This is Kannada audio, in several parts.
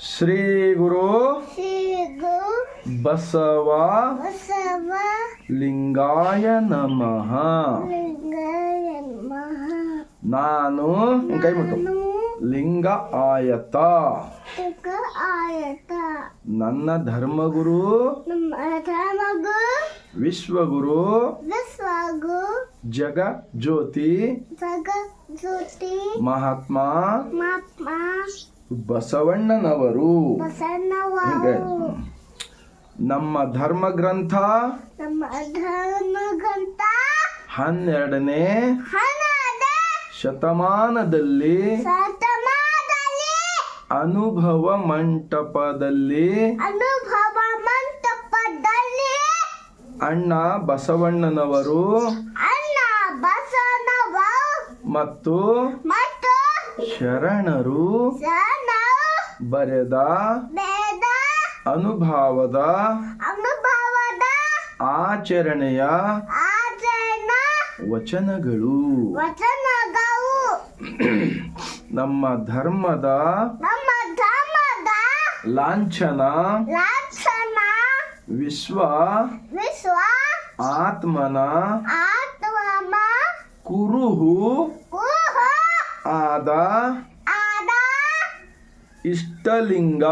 ಶ್ರೀ ಗುರು ಬಸವ ಬಸವ ಲಿಂಗಾಯ ನಮಃ. ನಾನು ಕೈ ಮುಟ್ಟು. ಲಿಂಗ ಆಯತ. ನನ್ನ ಧರ್ಮಗುರು ವಿಶ್ವಗುರು ವಿಶ್ವಗು ಜಗ ಜ್ಯೋತಿ. ಜಗ ಜ್ಯೋತಿ. ಮಹಾತ್ಮ. ಮಹಾತ್ಮ. ಬಸವಣ್ಣನವರು. ನಮ್ಮ ಧರ್ಮ ಗ್ರಂಥ. ನಮ್ಮ ಧರ್ಮಗಂತ ಹನ್ನೆರಡನೇ ಹಣದ ಶತಮಾನದಲ್ಲಿ. ಅನುಭವ ಮಂಟಪದಲ್ಲಿ. ಅನುಭವ ಮಂಟಪದಲ್ಲಿ. ಅಣ್ಣ ಬಸವಣ್ಣನವರು. ಮತ್ತು ಶರಣರು ಬರೆದ ಅನುಭಾವದ ಆಚರಣೆಯ ಆಚರಣ ವಚನಗಳು. ನಮ್ಮ ಧರ್ಮದ ನಮ್ಮ ಧರ್ಮದ ಲಾಂಛನ. ಲಾಂಛನ. ವಿಶ್ವ ವಿಶ್ವ ಆತ್ಮನ ಆತ್ಮ ಕುರುಹು ಆದ ಇಷ್ಟಲಿಂಗ.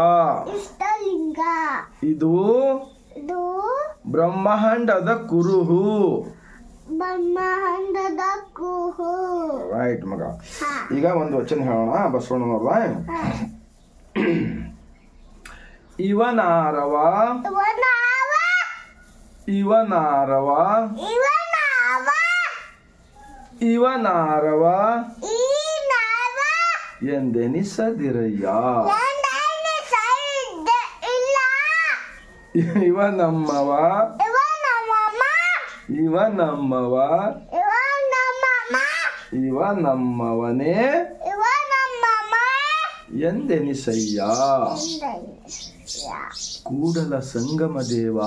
ಇಷ್ಟಲಿಂಗ. ಇದು ಬ್ರಹ್ಮಾಂಡದ ಕುರುಹು. ಬ್ರಹ್ಮಾಂಡದ ಕುರುಹು. ರೈಟ್ ಮಗ. ಈಗ ಒಂದು ವಚನ ಹೇಳೋಣ ಬಸವಣ್ಣನವ್ರ ಇವನಾರವ. ಇವನಾರವ. ಇವನಾರವ. ಇವನಾರವ ಈ ನಾವ ಎಂದೆನಿಸದಿರಯ್ಯ ಎಂದೈನೆ ಸೈಡ್ ಇಲ್ಲ ಇವ ನಮ್ಮವ ಇವ ನಮ್ಮಮ್ಮ ಇವ ನಮ್ಮವ ಇವ ನಮ್ಮಮ್ಮ ಇವ ನಮ್ಮವನೇ ಇವ ನಮ್ಮಮ್ಮ ಎಂದೆನಿಸಯ್ಯ ಕೂಡಲ ಸಂಗಮ ದೇವ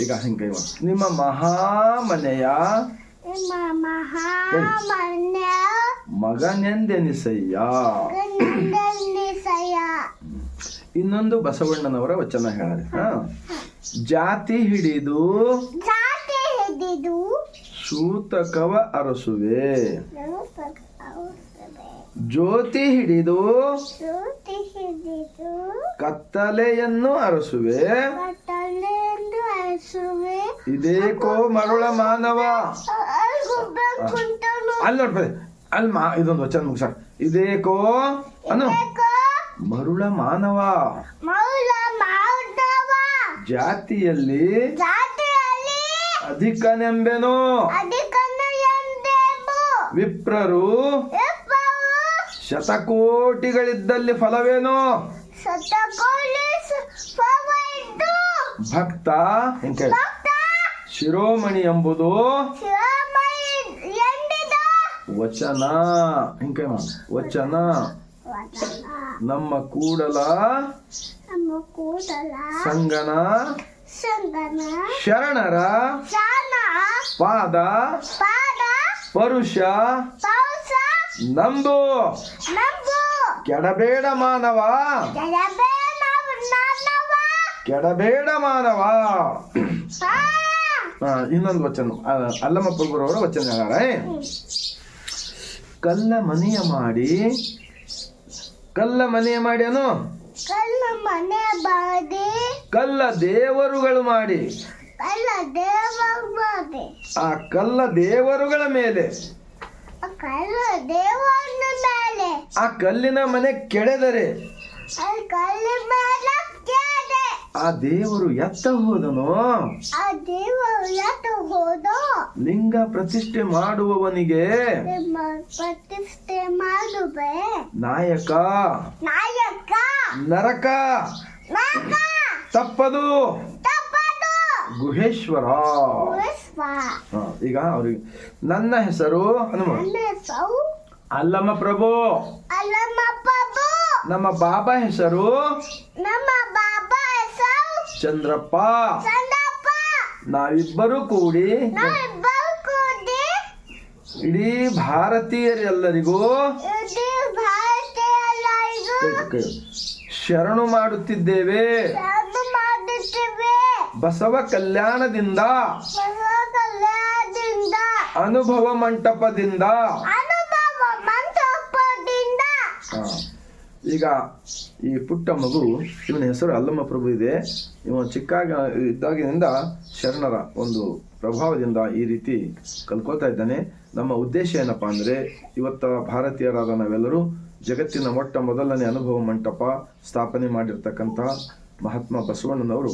ಈಗ ಹಿಂಗೆ. ನಿಮ್ಮ ಮಹಾಮನೆಯ ನಿಮ್ಮ ಮಹಾಮನ್ಯ ಮಗನೆಂದೆನಿಸಯ್ಯ. ಇನ್ನೊಂದು ಬಸವಣ್ಣನವರ ವಚನ ಹೇಳಿ ಹಾ. ಜಾತಿ ಹಿಡಿದು ಜಾತಿ ಹಿಡಿದು ಸೂತಕವ ಅರಸುವೆ. ಜ್ಯೋತಿ ಹಿಡಿದು ಕತ್ತಲೆಯನ್ನು ಅರಸುವೆ. ಇದೇಕೋ ಮರುಳ ಮಾನವ. ಅಲ್ಲಿ ನೋಡ್ಬೇ ಅಲ್ಲಿ ಮಾ ಇದೊಂದು ವಚನ ಮುಗಿಸ. ಇದೇಕೋ ಅನು ಮರುಳ ಮಾನವ. ಜಾತಿಯಲ್ಲಿ ಅಧಿಕನೆಂಬೆನೋ. ಅಧಿಕನ ವಿಪ್ರರು ಶತಕೋಟಿಗಳಿದ್ದಲ್ಲಿ ಫಲವೇನೋ? ಶತಕೋಟಿ ಪವೈದು ಭಕ್ತ. ಅಂತ ಹೇಳಿ? ಶಿರೋಮಣಿ ಎಂಬುದು ವಚನ. ಹಿಂಗೆ ವಚನ. ನಮ್ಮ ಕೂಡಲ. ನಮ್ಮ ಕೂಡಲ. ಸಂಗನ. ಸಂಗನ. ಶರಣರ. ಪಾದ. ಪಾದ. ಪರುಷ. ನಂದು ನಂಬು. ನಂಬು. ಕೆಡಬೇಡ ಮಾನವ. ಕೆಡಬೇಡ ಮಾನವ. ಇನ್ನೊಂದು ವಚನ. ಅಲ್ಲಮ್ಮ ಪ್ರಭುರವರ ವಚನ ಹೇಳ್ಯಾರ ಕಲ್ಲ ಮನೆಯ ಮಾಡಿ ಕಲ್ಲ ಮನೆಯ ಮಾಡಿ ಅನು ಕಲ್ಲ ಮನೆ ಮಾಡಿ. ಕಲ್ಲ ದೇವರುಗಳು ಮಾಡಿ. ಕಲ್ಲ ಆ ಕಲ್ಲ ದೇವರುಗಳ ಮೇಲೆ. ಕಲ್ಲ ಮೇಲೆ. ಆ ಕಲ್ಲಿನ ಮನೆ ಕೆಡೆದರೆ. ಕಲ್ಲ ಮೇಲೆ ಆ ದೇವರು ಎತ್ತ ಹೋದನು? ಆ ದೇವರು ಎತ್ತು ಹೋದು? ಲಿಂಗ ಪ್ರತಿಷ್ಠೆ ಮಾಡುವವನಿಗೆ ಪ್ರತಿಷ್ಠೆ ಮಾಡುವೆ? ನಾಯಕ. ನಾಯಕ? ನರಕ. ತಪ್ಪದು. ತಪ್ಪದು. ಗುಹೇಶ್ವರ. ಈಗ ಅವ್ರಿಗೆ ನನ್ನ ಹೆಸರು ಹನುಮ. ಅಲ್ಲಮ್ಮ ಪ್ರಭು. ಅಲ್ಲಮ್ಮ ಪ್ರಭು. ನಮ್ಮ ಬಾಬಾ ಹೆಸರು? ನಮ್ಮ ಚಂದ್ರಪ್ಪ ನಾವಿಬ್ಬರು ಕೂಡಿ ಇಡೀ ಭಾರತೀಯರೆಲ್ಲರಿಗೂ. ಶರಣು ಮಾಡುತ್ತಿದ್ದೇವೆ ಬಸವ ಕಲ್ಯಾಣದಿಂದ ಬಸವ ಕಲ್ಯಾಣದಿಂದ ಅನುಭವ ಮಂಟಪದಿಂದ ಅನುಭವ ಮಂಟಪದಿಂದ ಹಾ. ಈಗ ಈ ಪುಟ್ಟ ಮಗು, ಇವನ ಹೆಸರು ಅಲ್ಲಮ್ಮ ಪ್ರಭು ಇದೆ. ಇವನು ಚಿಕ್ಕಾಗ ಇದ್ದಾಗಿನಿಂದ ಶರಣರ ಒಂದು ಪ್ರಭಾವದಿಂದ ಈ ರೀತಿ ಕಲ್ಕೋತಾ ಇದ್ದಾನೆ. ನಮ್ಮ ಉದ್ದೇಶ ಏನಪ್ಪಾ ಅಂದರೆ, ಇವತ್ತ ಭಾರತೀಯರಾದ ನಾವೆಲ್ಲರೂ ಜಗತ್ತಿನ ಮೊಟ್ಟ ಮೊದಲನೇ ಅನುಭವ ಮಂಟಪ ಸ್ಥಾಪನೆ ಮಾಡಿರ್ತಕ್ಕಂತಹ ಮಹಾತ್ಮ ಬಸವಣ್ಣನವರು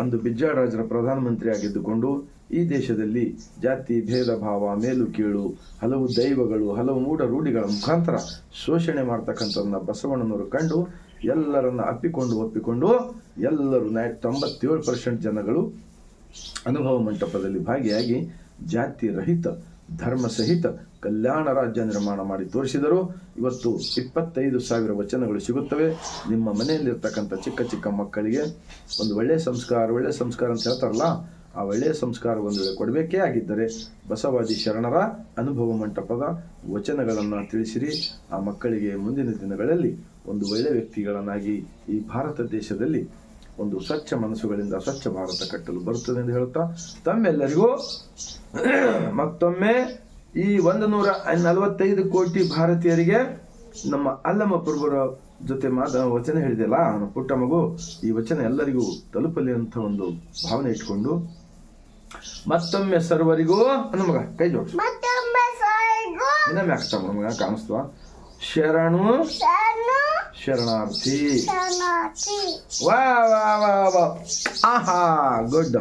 ಅಂದು ಬಿಜ್ಜಾರಾಜರ ಪ್ರಧಾನಮಂತ್ರಿ ಆಗಿದ್ದುಕೊಂಡು ಈ ದೇಶದಲ್ಲಿ ಜಾತಿ, ಭೇದ ಭಾವ, ಮೇಲು ಕೀಳು, ಹಲವು ದೈವಗಳು, ಹಲವು ಮೂಢ ರೂಢಿಗಳ ಮುಖಾಂತರ ಶೋಷಣೆ ಮಾಡ್ತಕ್ಕಂಥದನ್ನ ಬಸವಣ್ಣನವರು ಕಂಡು ಎಲ್ಲರನ್ನ ಅಪ್ಪಿಕೊಂಡು ಒಪ್ಪಿಕೊಂಡು ಎಲ್ಲರೂ ನೈ ತೊಂಬತ್ತೇಳು ಪರ್ಸೆಂಟ್ ಜನಗಳು ಅನುಭವ ಮಂಟಪದಲ್ಲಿ ಭಾಗಿಯಾಗಿ ಜಾತಿ ರಹಿತ, ಧರ್ಮ ಸಹಿತ ಕಲ್ಯಾಣ ರಾಜ್ಯ ನಿರ್ಮಾಣ ಮಾಡಿ ತೋರಿಸಿದರು. ಇವತ್ತು ಇಪ್ಪತ್ತೈದು ಸಾವಿರ ವಚನಗಳು ಸಿಗುತ್ತವೆ. ನಿಮ್ಮ ಮನೆಯಲ್ಲಿರ್ತಕ್ಕಂಥ ಚಿಕ್ಕ ಚಿಕ್ಕ ಮಕ್ಕಳಿಗೆ ಒಂದು ಒಳ್ಳೆಯ ಸಂಸ್ಕಾರ ಒಳ್ಳೆಯ ಸಂಸ್ಕಾರ ಅಂತ ಹೇಳ್ತಾರಲ್ಲ ಆ ಒಳ್ಳೆಯ ಸಂಸ್ಕಾರ ಒಂದು ಕೊಡಬೇಕೇ ಆಗಿದ್ದರೆ ಬಸವಾದಿ ಶರಣರ ಅನುಭವ ಮಂಟಪದ ವಚನಗಳನ್ನು ತಿಳಿಸಿರಿ. ಆ ಮಕ್ಕಳಿಗೆ ಮುಂದಿನ ದಿನಗಳಲ್ಲಿ ಒಂದು ಒಳ್ಳೆಯ ವ್ಯಕ್ತಿಗಳನ್ನಾಗಿ ಈ ಭಾರತ ದೇಶದಲ್ಲಿ ಒಂದು ಸ್ವಚ್ಛ ಮನಸ್ಸುಗಳಿಂದ ಸ್ವಚ್ಛ ಭಾರತ ಕಟ್ಟಲು ಬರುತ್ತದೆ ಎಂದು ಹೇಳುತ್ತಾ, ತಮ್ಮೆಲ್ಲರಿಗೂ ಮತ್ತೊಮ್ಮೆ ಈ ಒಂದು ನೂರ ನಲವತ್ತೈದು ಕೋಟಿ ಭಾರತೀಯರಿಗೆ ನಮ್ಮ ಅಲ್ಲಮ್ಮ ಪ್ರಭುರ ಜೊತೆ ಮಾತ, ವಚನ ಹೇಳಿದೆಲ್ಲ ಪುಟ್ಟ ಮಗು, ಈ ವಚನ ಎಲ್ಲರಿಗೂ ತಲುಪಲಿ ಅಂತ ಒಂದು ಭಾವನೆ ಇಟ್ಕೊಂಡು ಮತ್ತೊಮ್ಮೆ ಸರ್ವರಿಗೂ ಮಗ ಕೈ ಜೋಡಿಸು. ಇನ್ನೊಮ್ಮೆ ಆಗ್ತಾವ ನಮಗ ಕಾಣಿಸ್ತವ ಶರಣು ಶರಣು ಶರಣಾರ್ಥಿ. ಶರಣಾರ್ಥಿ. ವಾ ವಾ ವಾ ವಾ. ಆಹಾ ಗುಡ್.